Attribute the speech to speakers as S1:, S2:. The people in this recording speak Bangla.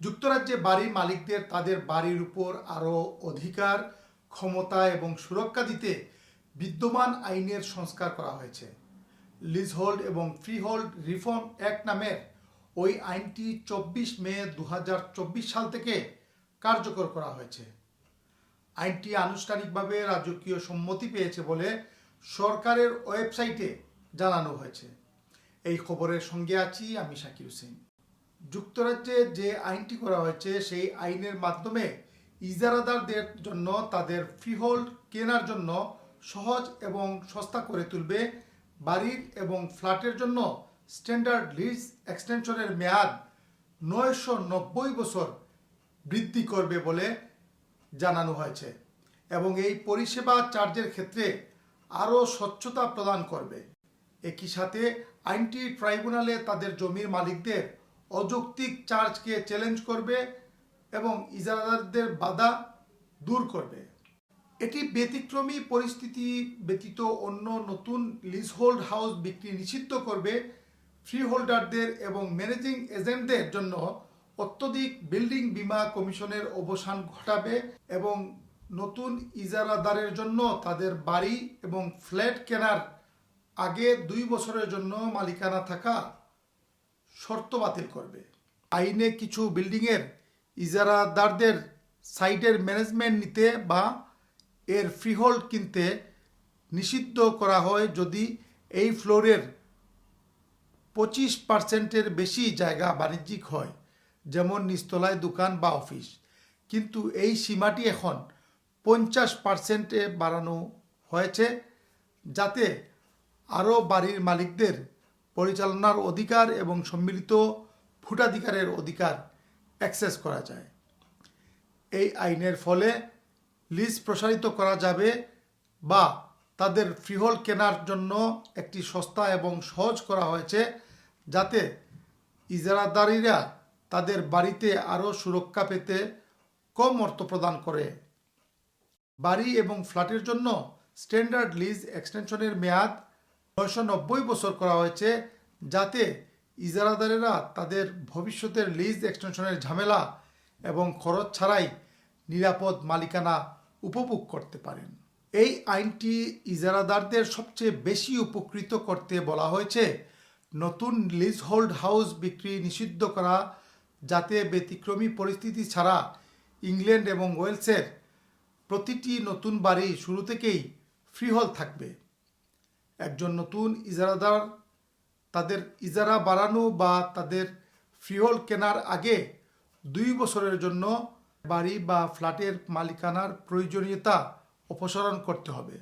S1: যুক্তরাজ্যে বাড়ির মালিকদের তাদের বাড়ির উপর আরও অধিকার, ক্ষমতা এবং সুরক্ষা দিতে বিদ্যমান আইনের সংস্কার করা হয়েছে। লিজহোল্ড এবং ফ্রিহোল্ড রিফর্ম অ্যাক্ট নামের ওই আইনটি চব্বিশ মে দু হাজার চব্বিশ সাল থেকে কার্যকর করা হয়েছে। আইনটি আনুষ্ঠানিকভাবে রাজকীয় সম্মতি পেয়েছে বলে সরকারের ওয়েবসাইটে জানানো হয়েছে। এই খবরের সঙ্গে আছি আমি শাকির হোসেন। যুক্তরাজ্যে যে আইনটি করা হয়েছে, সেই আইনের মাধ্যমে ইজারাদারদের জন্য, তাদের ফ্রিহোল্ড কেনার জন্য সহজ এবং সস্তা করে তুলবে। বাড়ির এবং ফ্ল্যাটের জন্য স্ট্যান্ডার্ড লিজ এক্সটেনশনের মেয়াদ নয়শো নব্বই বছর বৃদ্ধি করবে বলে জানানো হয়েছে এবং এই পরিষেবা চার্জের ক্ষেত্রে আরও স্বচ্ছতা প্রদান করবে। একই সাথে আইনটি ট্রাইব্যুনালে তাদের জমির মালিকদের অযৌক্তিক চার্জকে চ্যালেঞ্জ করবে এবং ইজারাদারদের বাধা দূর করবে। এটি ব্যতিক্রমী পরিস্থিতি ব্যতীত অন্য নতুন লিজহোল্ড হাউস বিক্রি নিষিদ্ধ করবে ফ্রি হোল্ডারদের এবং ম্যানেজিং এজেন্টদের জন্য অত্যধিক বিল্ডিং বিমা কমিশনের অবসান ঘটাবে এবং নতুন ইজারাদারের জন্য তাদের বাড়ি এবং ফ্ল্যাট কেনার আগে দুই বছরের জন্য মালিকানা থাকা শর্ত বাতিল করবে। আইনে কিছু বিল্ডিংয়ের ইজারাদারদের সাইটের ম্যানেজমেন্ট নিতে বা এর ফ্রিহোল্ড কিনতে নিষিদ্ধ করা হয় যদি এই ফ্লোরের পঁচিশ পার্সেন্টের বেশি জায়গা বাণিজ্যিক হয়, যেমন নিস্তলায় দোকান বা অফিস। কিন্তু এই সীমাটি এখন পঞ্চাশ পার্সেন্টে বাড়ানো হয়েছে, যাতে আরও বাড়ির মালিকদের পরিচালনার অধিকার এবং সম্মিলিত ভোটাধিকারের অধিকার অ্যাক্সেস করা যায়। এই আইনের ফলে লিজ প্রসারিত করা যাবে বা তাদের ফ্রিহোল কেনার জন্য একটি সস্তা এবং সহজ করা হয়েছে যাতে ইজারাদারিরা তাদের বাড়িতে আরও সুরক্ষা পেতে কম অর্থ প্রদান করে। বাড়ি এবং ফ্ল্যাটের জন্য স্ট্যান্ডার্ড লিজ এক্সটেনশনের মেয়াদ নয়শো নব্বই বছর করা হয়েছে, যাতে ইজারাদারেরা তাদের ভবিষ্যতের লিজ এক্সটেনশনের ঝামেলা এবং খরচ ছাড়াই নিরাপদ মালিকানা উপভোগ করতে পারেন। এই আইনটি ইজারাদারদের সবচেয়ে বেশি উপকৃত করতে বলা হয়েছে। নতুন লিজ হোল্ড হাউস বিক্রি নিষিদ্ধ করা, যাতে ব্যতিক্রমী পরিস্থিতি ছাড়া ইংল্যান্ড এবং ওয়েলসের প্রতিটি নতুন বাড়ি শুরু থেকেই ফ্রিহল থাকবে। একজন নতুন ইজারাদার, তাদের ইজারা বাড়ানো বা তাদের ফিওল কেনার আগে দুই বছরের জন্য বাড়ি বা ফ্ল্যাটের মালিকানার প্রয়োজনীয়তা অপসারণ করতে হবে।